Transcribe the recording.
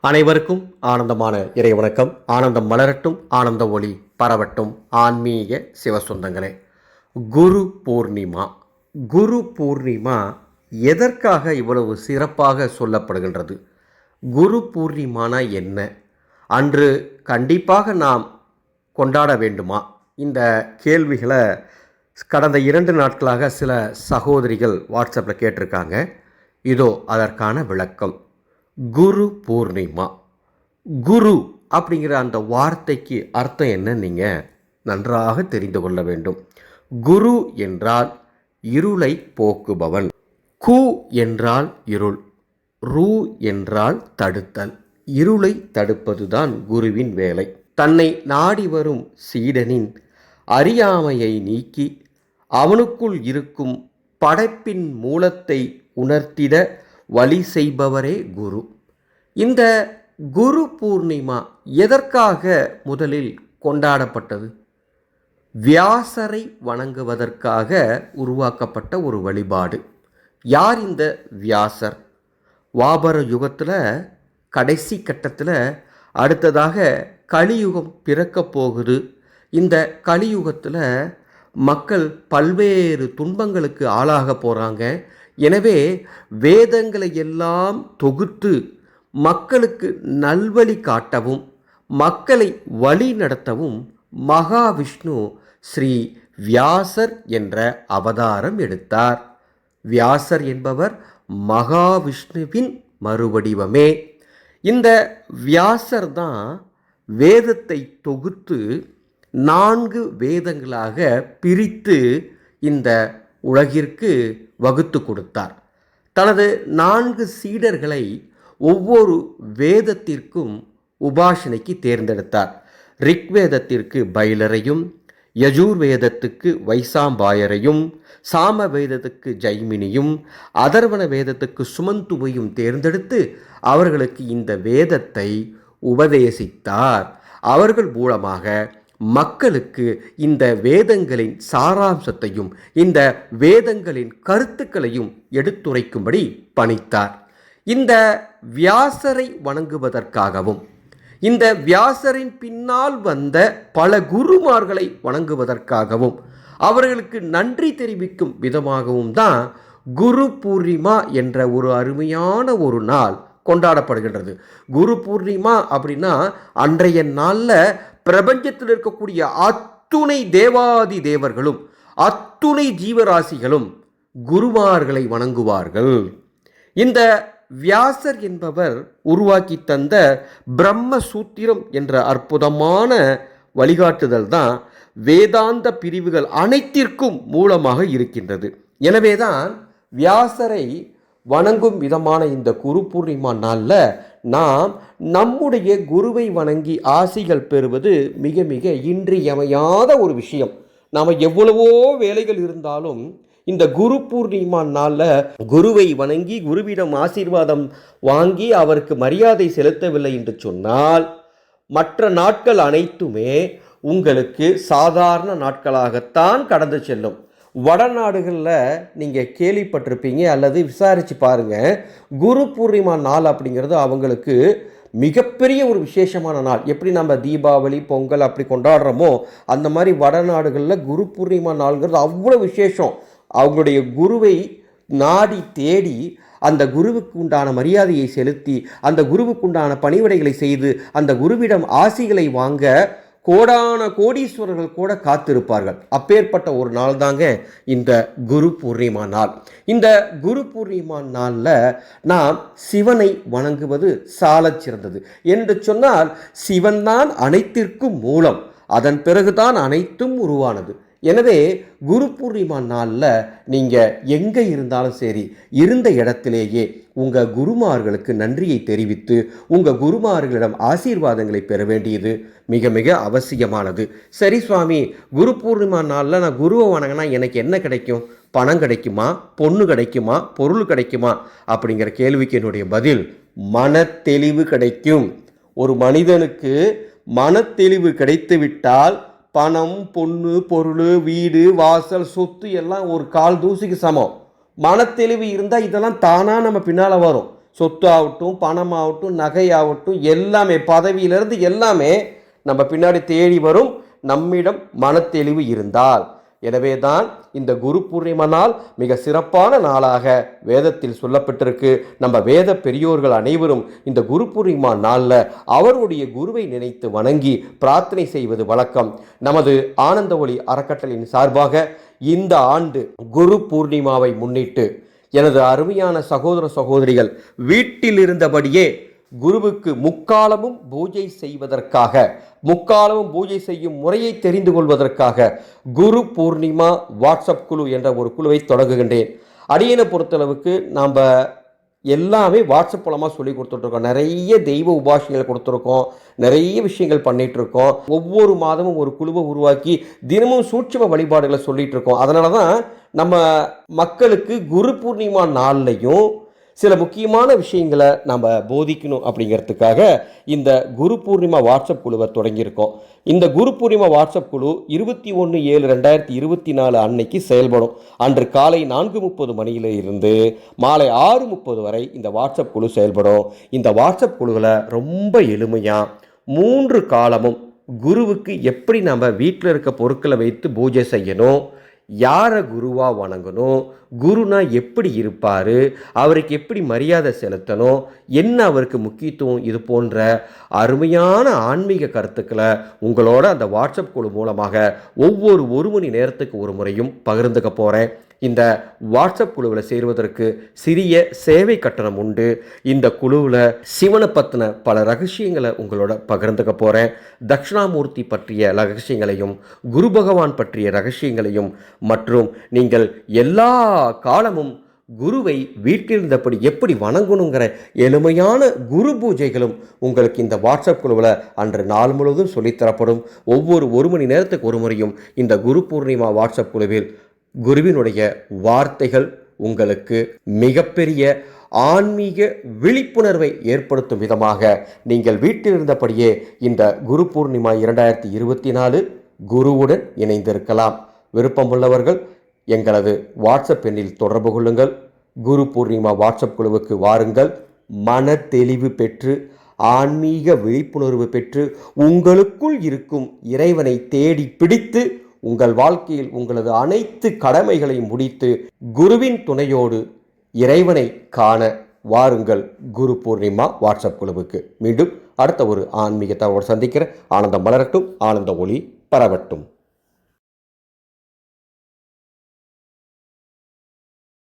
அனைவருக்கும் ஆனந்தமான இறை வணக்கம். ஆனந்தம் மலரட்டும் ஆனந்த ஒளி பரவட்டும். ஆன்மீக சிவசொந்தங்களே குரு பூர்ணிமா. குரு பூர்ணிமா எதற்காக இவ்வளவு சிறப்பாக சொல்லப்படுகின்றது? குரு பூர்ணிமானா என்ன? அன்று கண்டிப்பாக நாம் கொண்டாட வேண்டுமா? இந்த கேள்விகளை கடந்த இரண்டு நாட்களாக சில சகோதரிகள் வாட்ஸ்அப்பில் கேட்டிருக்காங்க. இதோ அதற்கான விளக்கம். குரு பூர்ணிமா. குரு அப்படிங்கிற அந்த வார்த்தைக்கு அர்த்தம் என்ன நீங்கள் நன்றாக தெரிந்து கொள்ள வேண்டும். குரு என்றால் இருளை போக்குபவன். கு என்றால் இருள். ரு என்றால் தடுத்தல். இருளை தடுப்பதுதான் குருவின் வேலை. தன்னை நாடி வரும் சீடனின் அறியாமையை நீக்கி அவனுக்குள் இருக்கும் படைப்பின் மூலத்தை உணர்த்திட வழி செய்பவரே குரு. இந்த குரு பூர்ணிமா எதற்காக முதலில் கொண்டாடப்பட்டது? வியாசரை வணங்குவதற்காக உருவாக்கப்பட்ட ஒரு வழிபாடு. யார் இந்த வியாசர்? வாபர யுகத்தில் கடைசி கட்டத்தில் அடுத்ததாக கலியுகம் பிறக்கப் போகுது. இந்த கலியுகத்தில் மக்கள் பல்வேறு துன்பங்களுக்கு ஆளாக போகிறாங்க எனவே வேதங்களை எல்லாம் தொகுத்து மக்களுக்கு நல்வழி காட்டவும் மக்களை வழி நடத்தவும் மகாவிஷ்ணு ஸ்ரீ வியாசர் என்ற அவதாரம் எடுத்தார். வியாசர் என்பவர் மகாவிஷ்ணுவின் மறுவடிவமே. இந்த வியாசர் தான் வேதத்தை தொகுத்து நான்கு வேதங்களாக பிரித்து இந்த உலகிற்கு வகுத்து கொடுத்தார். தனது நான்கு சீடர்களை ஒவ்வொரு வேதத்திற்கும் உபாசனைக்கு தேர்ந்தெடுத்தார். ரிக்வேதத்திற்கு பைலரையும் யஜூர்வேதத்துக்கு வைசாம்பாயரையும் சாம வேதத்துக்கு ஜைமினியும் அதர்வன வேதத்துக்கு சுமந்துவையும் தேர்ந்தெடுத்து அவர்களுக்கு இந்த வேதத்தை உபதேசித்தார். அவர்கள் மூலமாக மக்களுக்கு இந்த வேதங்களின் சாராம்சத்தையும் இந்த வேதங்களின் கருத்துக்களையும் எடுத்துரைக்கும்படி பணித்தார். இந்த வியாசரை வணங்குவதற்காகவும் இந்த வியாசரின் பின்னால் வந்த பல குருமார்களை வணங்குவதற்காகவும் அவர்களுக்கு நன்றி தெரிவிக்கும் விதமாகவும் தான் குரு பூர்ணிமா என்ற ஒரு அருமையான ஒரு நாள் கொண்டாடப்படுகின்றது. குரு பூர்ணிமா அப்படின்னா அன்றைய நாளில் பிரபஞ்சத்தில் இருக்கக்கூடிய அத்துணை தேவாதி தேவர்களும் அத்துணை ஜீவராசிகளும் குருமார்களை வணங்குவார்கள். இந்த வியாசர் என்பவர் உருவாக்கி தந்த பிரம்ம சூத்திரம் என்ற அற்புதமான வழிகாட்டுதல் தான் வேதாந்த பிரிவுகள் அனைத்திற்கும் மூலமாக இருக்கின்றது. எனவேதான் வியாசரை வணங்கும் விதமான இந்த குரு பூர்ணிமா நாளில் நாம் நம்முடைய குருவை வணங்கி ஆசிகள் பெறுவது மிக மிக இன்றியமையாத ஒரு விஷயம். நாம் எவ்வளவோ வேலைகள் இருந்தாலும் இந்த குரு பூர்ணிமா நாளில் குருவை வணங்கி குருவிடம் ஆசீர்வாதம் வாங்கி அவருக்கு மரியாதை செலுத்தவில்லை என்று சொன்னால் மற்ற நாட்கள் அனைத்துமே உங்களுக்கு சாதாரண நாட்களாகத்தான் கடந்து செல்லும். வடநாடுகளில் நீங்கள் கேள்விப்பட்டிருப்பீங்க அல்லது விசாரித்து பாருங்கள் குரு பூர்ணிமா நாள் அப்படிங்கிறது அவங்களுக்கு மிகப்பெரிய ஒரு விசேஷமான நாள். எப்படி நம்ம தீபாவளி பொங்கல் அப்படி கொண்டாடுறோமோ அந்த மாதிரி வடநாடுகளில் குரு பூர்ணிமா நாள்ங்கிறது அவ்வளோ விசேஷம். அவங்களுடைய குருவை நாடி தேடி அந்த குருவுக்கு உண்டான மரியாதையை செலுத்தி அந்த குருவுக்கு உண்டான பணிவிடைகளை செய்து அந்த குருவிடம் ஆசிகளை வாங்க கோடான கோடீஸ்வரர்கள் கூட காத்திருப்பார்கள். அப்பேற்பட்ட ஒரு நாள் தாங்க இந்த குரு பூர்ணிமா நாள். இந்த குரு பூர்ணிமா நாளில் நாம் சிவனை வணங்குவது சாலச் சிறந்தது. என்று சொன்னால் சிவன்தான் அனைத்திற்கும் மூலம் அதன் பிறகுதான் அனைத்தும் உருவானது. எனவே குரு பூர்ணிமா நாளில் நீங்கள் எங்கே இருந்தாலும் சரி இருந்த இடத்திலேயே உங்கள் குருமார்களுக்கு நன்றியை தெரிவித்து உங்கள் குருமார்களிடம் ஆசீர்வாதங்களை பெற வேண்டியது மிக மிக அவசியமானது. சரி சுவாமி குரு பூர்ணிமா நாளில் நான் குருவை வணங்கினா எனக்கு என்ன கிடைக்கும்? பணம் கிடைக்குமா? பொண்ணு கிடைக்குமா? பொருள் கிடைக்குமா? அப்படிங்கிற கேள்விக்கு என்னுடைய பதில் மனத்தெளிவு கிடைக்கும். ஒரு மனிதனுக்கு மனத்தெளிவு கிடைத்து விட்டால் பணம் பொண்ணு பொருள் வீடு வாசல் சொத்து எல்லாம் ஒரு கால் தூசிக்கு சமம். மனத்தெளிவு இருந்தால் இதெல்லாம் தானாக நம்ம பின்னால் வரும். சொத்து ஆகட்டும் நகை நகையாகட்டும் எல்லாமே பதவியிலிருந்து எல்லாமே நம்ம பின்னாடி தேடி வரும். நம்மிடம் மனத்தெளிவு இருந்தால். எனவே தான் இந்த குரு பூர்ணிமா நாள் மிக சிறப்பான நாளாக வேதத்தில் சொல்லப்பட்டிருக்கு. நம்ம வேத பெரியோர்கள் அனைவரும் இந்த குரு பூர்ணிமா நாளில் அவருடைய குருவை நினைத்து வணங்கி பிரார்த்தனை செய்வது வழக்கம். நமது ஆனந்த ஒளி அறக்கட்டளையின் சார்பாக இந்த ஆண்டு குரு பூர்ணிமாவை முன்னிட்டு எனது அருமையான சகோதர சகோதரிகள் வீட்டில் இருந்தபடியே குருவுக்கு முக்காலமும் பூஜை செய்வதற்காக முக்காலமும் பூஜை செய்யும் முறையை தெரிந்து கொள்வதற்காக குரு பூர்ணிமா வாட்ஸ்அப் குழு என்ற ஒரு குழுவை தொடங்குகின்றேன். அடியனை பொறுத்தளவுக்கு நாம் எல்லாமே வாட்ஸ்அப் மூலமாக சொல்லி கொடுத்துட்ருக்கோம். நிறைய தெய்வ உபாசனைகள் கொடுத்துருக்கோம். நிறைய விஷயங்கள் பண்ணிகிட்ருக்கோம் இருக்கோம் ஒவ்வொரு மாதமும் ஒரு குழுவை உருவாக்கி தினமும் சூட்சம வழிபாடுகளை சொல்லிகிட்ருக்கோம் இருக்கோம் அதனால தான் நம்ம மக்களுக்கு குரு பூர்ணிமா நாள்லையும் சில முக்கியமான விஷயங்களை நம்ம போதிக்கணும் அப்படிங்கிறதுக்காக இந்த குரு பூர்ணிமா வாட்ஸ்அப் குழுவை தொடங்கியிருக்கோம். இந்த குரு பூர்ணிமா வாட்ஸ்அப் குழு இருபத்தி ஒன்று ஏழு ரெண்டாயிரத்தி இருபத்தி நாலு அன்னைக்கு செயல்படும். அன்று காலை நான்கு முப்பது மணியில் இருந்து மாலை ஆறு முப்பது வரை இந்த வாட்ஸ்அப் குழு செயல்படும். இந்த வாட்ஸ்அப் குழுவில் ரொம்ப எளிமையாக மூன்று காலமும் குருவுக்கு எப்படி நம்ம வீட்டில் இருக்க பொருட்களை வைத்து பூஜை செய்யணும் யாரை குருவாக வணங்கணும்? குருனா எப்படி இருப்பார்? அவருக்கு எப்படி மரியாதை செலுத்தணும்? என்ன அவருக்கு முக்கியத்துவம்? இது போன்ற அருமையான ஆன்மீக கருத்துக்களை உங்களோட அந்த வாட்ஸ்அப் குழு மூலமாக ஒவ்வொரு ஒரு மணி நேரத்துக்கு ஒரு முறையும் பகிர்ந்துக்க போகிறேன் இந்த வாட்ஸ்அப் குழுவில் சேருவதற்கு சிறிய சேவை கட்டணம் உண்டு. இந்த குழுவில் சிவனை பற்றின பல ரகசியங்களை உங்களோட பகிர்ந்துக்க போகிறேன் தட்சிணாமூர்த்தி பற்றிய ரகசியங்களையும் குரு பகவான் பற்றிய ரகசியங்களையும் மற்றும் நீங்கள் எல்லா காலமும் குருவை வீட்டிலிருந்தபடி எப்படி வணங்கணுங்கிற எளிமையான குரு பூஜைகளும் உங்களுக்கு இந்த வாட்ஸ்அப் குழுவில் அன்று நாள் முழுவதும் சொல்லித்தரப்படும் ஒவ்வொரு ஒரு மணி நேரத்துக்கு ஒரு முறையும் இந்த குரு பூர்ணிமா வாட்ஸ்அப் குழுவில் குருவினுடைய வார்த்தைகள் உங்களுக்கு மிகப்பெரிய ஆன்மீக விழிப்புணர்வை ஏற்படுத்தும் விதமாக நீங்கள் வீட்டில் இருந்தபடியே இந்த குரு பூர்ணிமா இரண்டாயிரத்தி இருபத்தி நாலு குருவுடன் இணைந்திருக்கலாம். விருப்பமுள்ளவர்கள் எங்களது வாட்ஸ்அப் எண்ணில் தொடர்பு கொள்ளுங்கள். குரு பூர்ணிமா வாட்ஸ்அப் குழுவுக்கு வாருங்கள். மன தெளிவு பெற்று ஆன்மீக விழிப்புணர்வு பெற்று உங்களுக்குள் இருக்கும் இறைவனை தேடி பிடித்து உங்கள் வாழ்க்கையில் உங்களது அனைத்து கடமைகளையும் முடித்து குருவின் துணையோடு இறைவனை காண வாருங்கள். குரு பூர்ணிமா வாட்ஸ்அப் குழுவுக்கு. மீண்டும் அடுத்த ஒரு ஆன்மீக தகவல் சந்திக்கிற ஆனந்தம் மலரட்டும் ஆனந்த ஒளி பரவட்டும்.